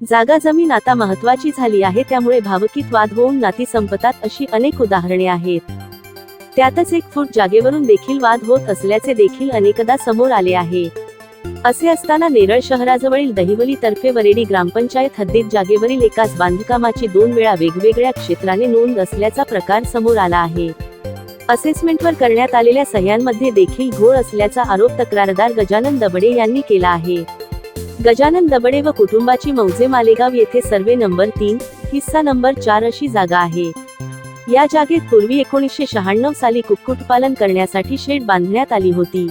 जागा जमीन आता महत्वाची झाली आहे त्यामुळे भावकीत वाद होऊन नाती संपतात अशी अनेक उदाहरणे आहेत. त्यातच एक फूट जागेवरून देखील वाद होत असल्याचे देखील अनेकदा समोर आले आहे. असे असताना नेरळ शहराजवळील दहिवली तर्फे वरेडी ग्रामपंचायत हद्दीत जागेवरील एकाच बांधकामाची दोन वेळा वेगवेगळ्या क्षेत्राने नोंद असल्याचा प्रकार समोर आला आहे. असेसमेंटवर करण्यात आलेल्या सह्यांमध्ये देखील घोळ असल्याचा आरोप तक्रारदार गजानन दबडे यांनी केला आहे. गजानन दबडे व कुटुंबाची मौजे मालेगाव येथे सर्वे नंबर तीन हिस्सा नंबर चार अशी जागा आहे. या जागेत पूर्वी एकोणीसशे शहाण्णव साली कुक्कुटपालन करण्यासाठी शेड बांधण्यात आली होती.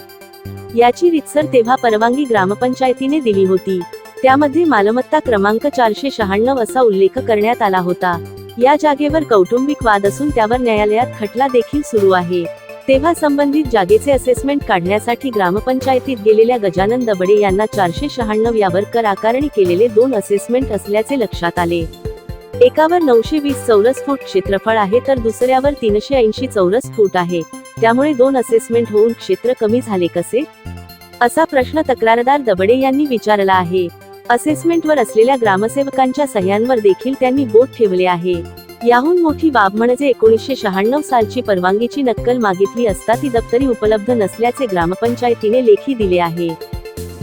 याची रितसर तेव्हा परवानगी ग्रामपंचायतीने दिली होती. त्यामध्ये मालमत्ता क्रमांक चारशे शहाण्णव असा उल्लेख करण्यात आला होता. या जागेवर कौटुंबिक वाद असून त्यावर न्यायालयात खटला देखील सुरू आहे. तेव्हा संबंधित जागेचे असेसमेंट काढण्यासाठी ग्रामपंचायतीत गेलेल्या गजानन दबडे यांना चारशे शहाण्णव यावर कर आकारणी केलेले दोन असेसमेंट असल्याचे लक्षात आले. एकावर नऊशे वीस चौरस फूट क्षेत्रफळ आहे तर दुसऱ्यावर तीनशे ऐंशी चौरस फूट आहे. त्यामुळे दोन असेसमेंट होऊन क्षेत्र कमी झाले कसे? असा प्रश्न तक्रारदार दबडे यांनी विचारला आहे. असेसमेंटवर असलेल्या ग्रामसेवकांच्या सह्यांवर देखील त्यांनी बोट ठेवले आहे. याहून मोठी बाब म्हणजे एकोणीसशे शहाण्णव सालची परवानगीची नक्कल मागितली असता ती दप्तरी उपलब्ध नसल्याचे ग्रामपंचायतीने लेखी दिले आहे.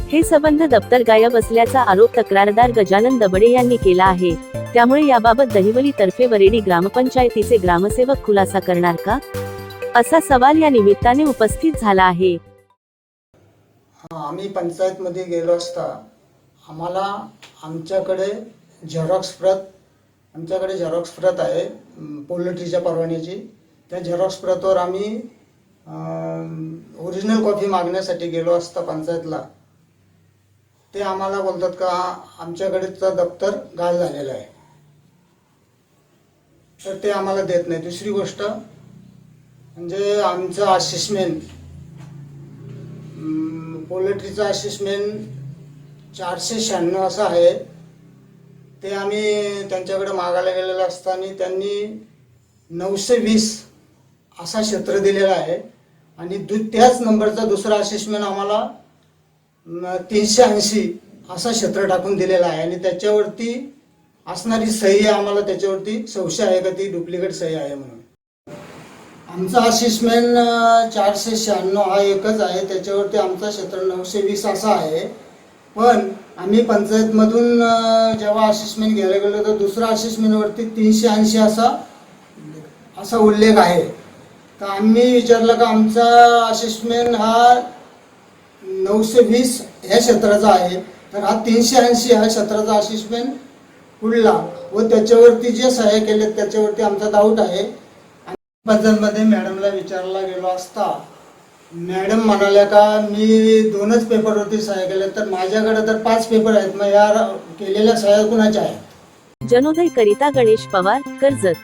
हे संबंध दप्तर गायब असल्याचा आरोप तक्रारदार गजानन दबडे यांनी केला आहे. त्यामुळे याबाबत दहिवली तर्फे वरेडी ग्रामपंचायतीचे ग्रामसेवक खुलासा करणार का? असा सवाल या निमित्ताने उपस्थित झाला आहे. आम्ही पंचायतमध्ये गेलो असता आम्हाला आमच्याकडे झेरॉक्स प्रत आमच्याकडे झेरॉक्स प्रत आहे पोल्ट्रीच्या परवान्याची. त्या झेरॉक्स प्रतवर आम्ही ओरिजिनल कॉफी मागण्यासाठी गेलो असता पंचायतला. ते आम्हाला बोलतात का आमच्याकडेचं दप्तर गाळ झालेलं आहे. तर ते आम्हाला देत नाही. दुसरी गोष्ट म्हणजे आमचं असिस्टमेंट पोल्ट्रीचं असिस्टमेंट चारशे शहाण्णव असं आहे. ते आम्ही त्यांच्याकडे मागायला गेलेलं असताना त्यांनी नऊशे वीस असा क्षेत्र दिलेला आहे. आणि दु त्याच नंबरचा दुसरा असेसमेंट आम्हाला तीनशे ऐंशी असा क्षेत्र टाकून दिलेला आहे. आणि त्याच्यावरती असणारी सही आम्हाला त्याच्यावरती संशय आहे का ती डुप्लिकेट सही आहे म्हणून. आमचा असेसमेंट चारशे शहाण्णव हा एकच आहे. त्याच्यावरती आमचा क्षेत्र नऊशे वीस असा आहे. पण आम्ही पंचायतमधून जेव्हा असेसमेंट घ्यायला गेलो तर दुसरा असेसमेंटवरती तीनशे ऐंशी असा असा उल्लेख आहे. तर आम्ही विचारलं का आमचा असेसमेंट हा नऊशे वीस ह्या क्षेत्राचा आहे तर हा तीनशे ऐंशी ह्या क्षेत्राचा असेसमेंट उडला व त्याच्यावरती जे सहाय्य केले त्याच्यावरती आमचा डाऊट आहे. पंचायतमध्ये मॅडमला विचारला गेलो असता मॅडम म्हणाल्या का मी दोनच पेपरवरती सह्या केल्या तर माझ्याकडे तर पाच पेपर आहेत मग या केलेल्या सह्या कुणाच्या आहेत? जनोदय करिता गणेश पवार कर्जत.